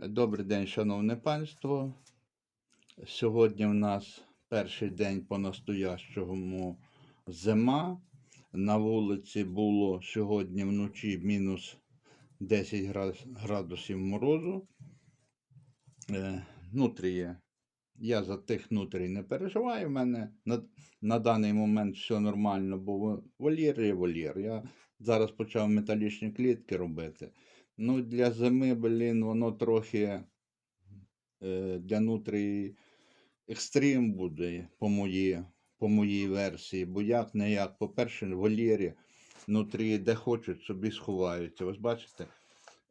Добрий день, шановне панство. Сьогодні в нас перший день по-настоящому зима. На вулиці було сьогодні вночі мінус 10 градусів морозу. Е, Нутріє. Я за тих нутрій не переживаю. У мене на, на даний момент все нормально, бо во- вольєр є вольєр. Я зараз почав металічні клітки робити. Ну, для зими, блін, воно трохи е, для нутрії екстрим буде по моїй, по моїй версії. Бо як не як, по-перше, в вольєрі нутрії де хочуть, собі сховаються. Ось бачите,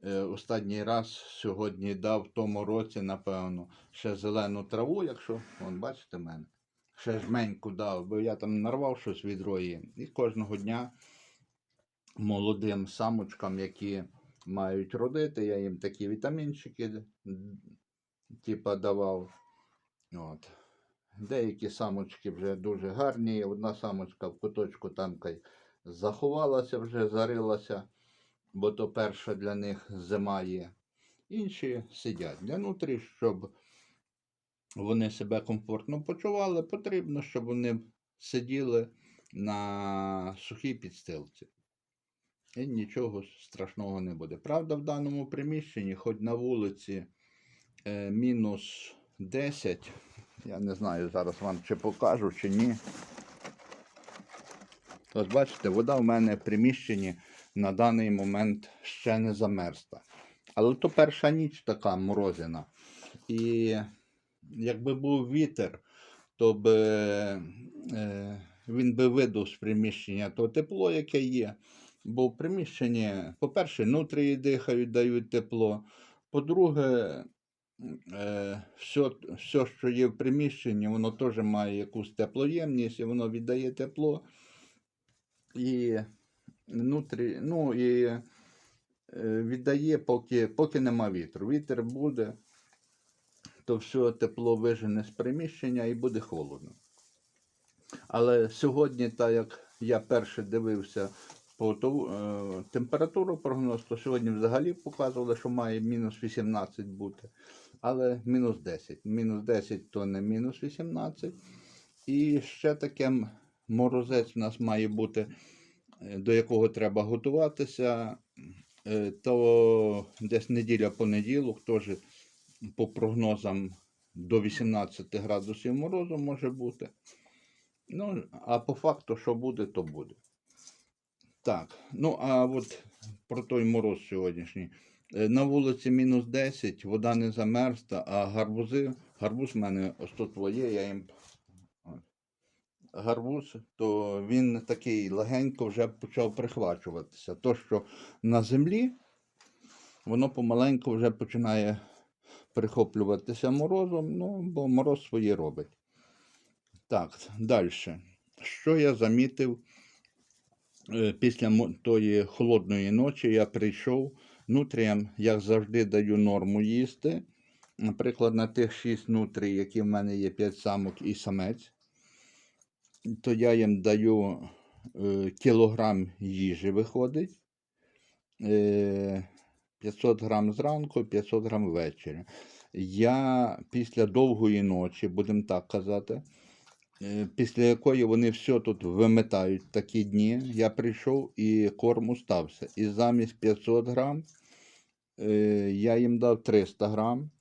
е, останній раз сьогодні дав в тому році, напевно, ще зелену траву, якщо, вон, бачите мене, ще жменьку дав, бо я там нарвав щось від рої. І кожного дня молодим самочкам, які мають родити, я їм такі вітамінчики типа давав. От. Деякі самочки вже дуже гарні. Одна самочка в куточку там заховалася вже, зарилася, бо то перша для них зима є. Інші сидять. Для нутрі, щоб вони себе комфортно почували, потрібно, щоб вони сиділи на сухій підстилці. І нічого страшного не буде. Правда, в даному приміщенні, хоч на вулиці е, мінус 10, я не знаю зараз вам чи покажу, чи ні. Ось бачите, вода в мене в приміщенні на даний момент ще не замерзла. Але то перша ніч така морозина. І якби був вітер, то би, е, він би видав з приміщення то тепло, яке є. Бо в приміщенні, по-перше, нутрії дихають, дають тепло. По-друге, все, все, що є в приміщенні, воно теж має якусь теплоємність, і воно віддає тепло. І, нутрі, ну, і е, віддає, поки, поки нема вітру. Вітер буде, то все тепло вижене з приміщення і буде холодно. Але сьогодні, так як я перше дивився температуру прогноз, то сьогодні взагалі показували, що має мінус 18 бути. Але мінус 10. Мінус 10 то не мінус 18. І ще таке морозець у нас має бути, е, до якого треба готуватися. Е, То десь неділя понеділок, теж по прогнозам до 18 градусів морозу може бути. Ну, а по факту, що буде, то буде. Так, ну а от про той мороз сьогоднішній. Е, На вулиці мінус 10, вода не замерзла, а гарбузи, гарбуз в мене ось тут є, я їм. Гарбуз, то він такий легенько вже почав прихвачуватися. То, що на землі, воно помаленьку вже починає прихоплюватися морозом, ну, бо мороз своє робить. Так, далі. Що я замітив після мо- тої холодної ночі, я прийшов нутріям, як завжди, даю норму їсти. Наприклад, на тих 6 нутрій, які в мене є 5 самок і самець, то я їм даю е, кілограм їжі виходить. Е, 500 грам зранку, 500 грам ввечері. Я після довгої ночі, будемо так казати, е, після якої вони все тут вимитають такі дні, я прийшов і корм устався. І замість 500 грам е, я їм дав 300 грам.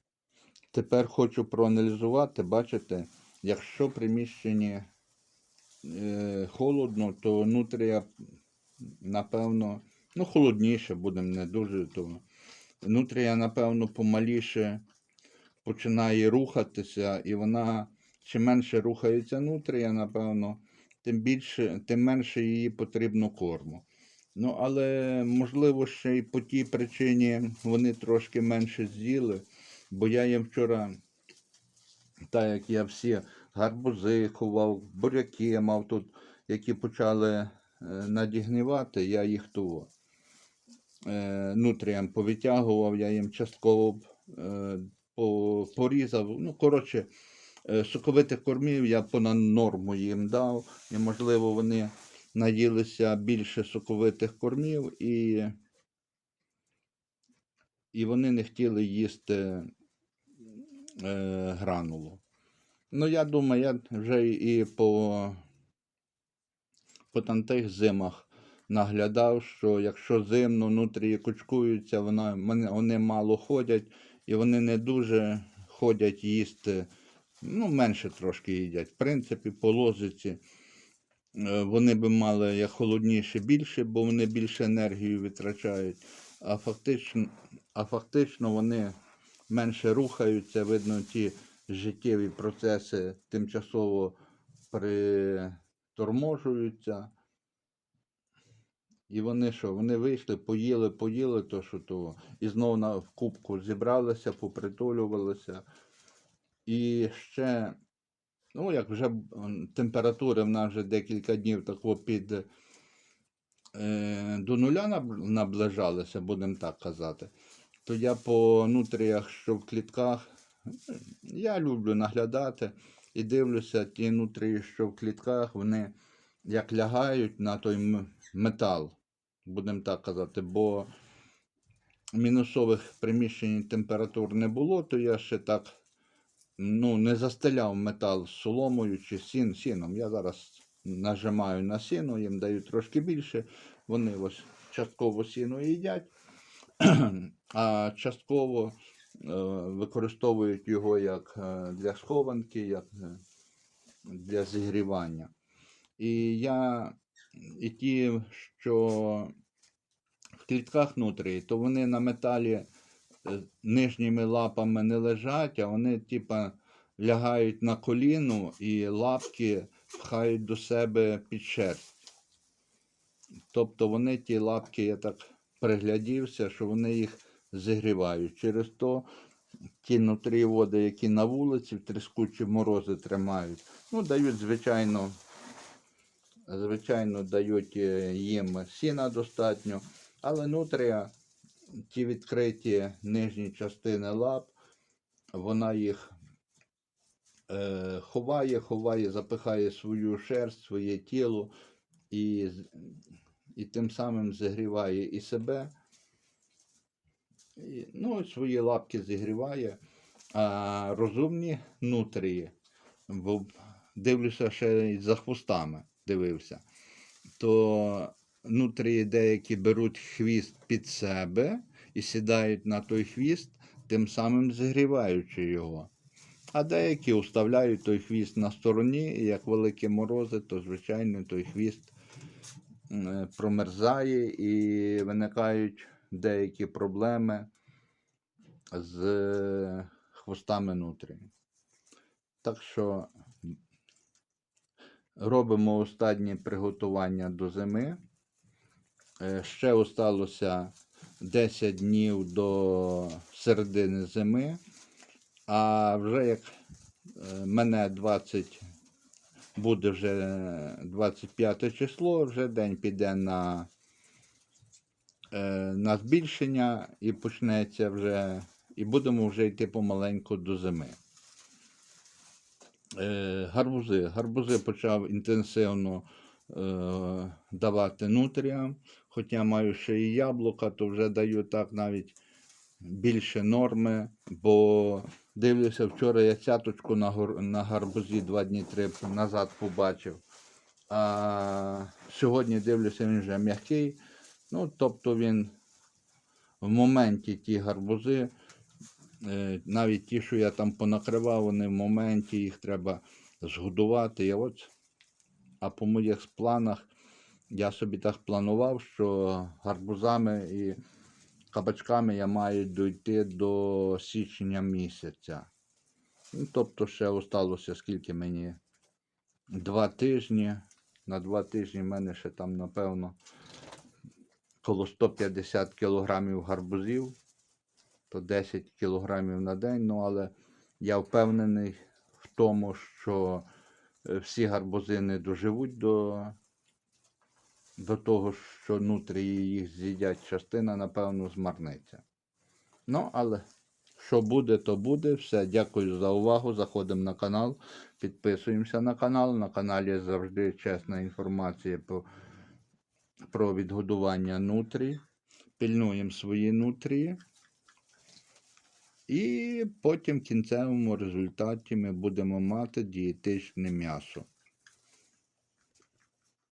Тепер хочу проаналізувати, бачите, якщо приміщенні е, холодно, то нутрія, напевно, ну, холодніше будемо не дуже, то нутрія, напевно, помаліше починає рухатися, і вона чим менше рухається нутрія, напевно, тим більше, тим менше її потрібно корму. Ну, але можливо, ще й по тій причині вони трошки менше з'їли, бо я їм вчора, так як я всі гарбузи ховав, буряки мав тут, які почали е, надігнівати, я їх того е, нутріям повитягував, я їм частково е, порізав. Ну, коротше, соковитих кормів я понад норму їм дав, і, можливо, вони наїлися більше соковитих кормів і і вони не хотіли їсти е, гранулу. Ну, я думаю, я вже і по, по тих зимах наглядав, що якщо зимно нутрії кучкуються, вона, вони мало ходять і вони не дуже ходять їсти, ну, менше трошки їдять. В принципі, по лозиці е, вони би мали як холодніше більше, бо вони більше енергії витрачають, а фактично, а фактично вони менше рухаються, видно, ті життєві процеси тимчасово приторможуються. І вони що? Вони вийшли, поїли, поїли то, що того. І знову на, в кубку зібралися, попритулювалися. І ще, ну, як вже температури в нас вже декілька днів тако під е, до нуля наб- наближалися, будемо так казати. То я по нутріях, що в клітках, я люблю наглядати і дивлюся, ті нутрії, що в клітках, вони як лягають на той метал, будемо так казати, бо мінусових приміщень температур не було, то я ще так ну, не застеляв метал соломою чи сін, сіном. Я зараз нажимаю на сіно, їм даю трошки більше. Вони ось частково сіно їдять, а частково е, використовують його як е, для схованки, як е, для зігрівання. І я, і ті, що в клітках нутрії, то вони на металі нижніми лапами не лежать, а вони, типа, лягають на коліну і лапки пхають до себе під шерсть. Тобто вони ті лапки, я так приглядівся, що вони їх зігрівають. Через то ті нутрієводи, які на вулиці в тріскучі морози тримають, ну, дають, звичайно, звичайно, дають е, їм сіна достатньо, але нутрія, ті відкриті нижні частини лап, вона їх е, ховає, ховає, запихає свою шерсть, своє тіло і, і тим самим зігріває і себе. І, ну, свої лапки зігріває. А розумні нутрії, бо дивлюся ще за хвостами, дивився, то нутрії деякі беруть хвіст під себе і сідають на той хвіст, тим самим зігріваючи його. А деякі уставляють той хвіст на стороні, і як великі морози, то звичайно той хвіст е, промерзає і виникають деякі проблеми з е, хвостами нутрії. Так що робимо останні приготування до зими. Е, Ще осталося 10 днів до середини зими. А вже як е, мене 20 буде вже 25 число, вже день піде на, е, на збільшення і почнеться вже, і будемо вже йти помаленьку до зими. Гарбузи. Гарбузи почав інтенсивно давати нутріям. Хоча маю ще і яблука, то вже даю так навіть більше норми, бо дивлюся, вчора я цяточку на, гор- на гарбузі два дні три назад побачив. А сьогодні дивлюся, він вже м'який. Ну, тобто він в моменті ті гарбузи, е, навіть ті, що я там понакривав, вони в моменті їх треба згодувати. І от, а по моїх планах я собі так планував, що гарбузами і кабачками я маю дійти до січня місяця. Ну, тобто ще осталося скільки мені? Два тижні. На два тижні в мене ще там, напевно, коло 150 кілограмів гарбузів, то 10 кілограмів на день. Ну, але я впевнений в тому, що всі гарбузи не доживуть до, до того, що нутрії їх з'їдять. Частина, напевно, змарниться. Ну, але що буде, то буде. Все, дякую за увагу. Заходимо на канал, підписуємося на канал. На каналі завжди чесна інформація про, про відгодування нутрій. Пільнуємо свої нутрії. І потім в кінцевому результаті ми будемо мати дієтичне м'ясо.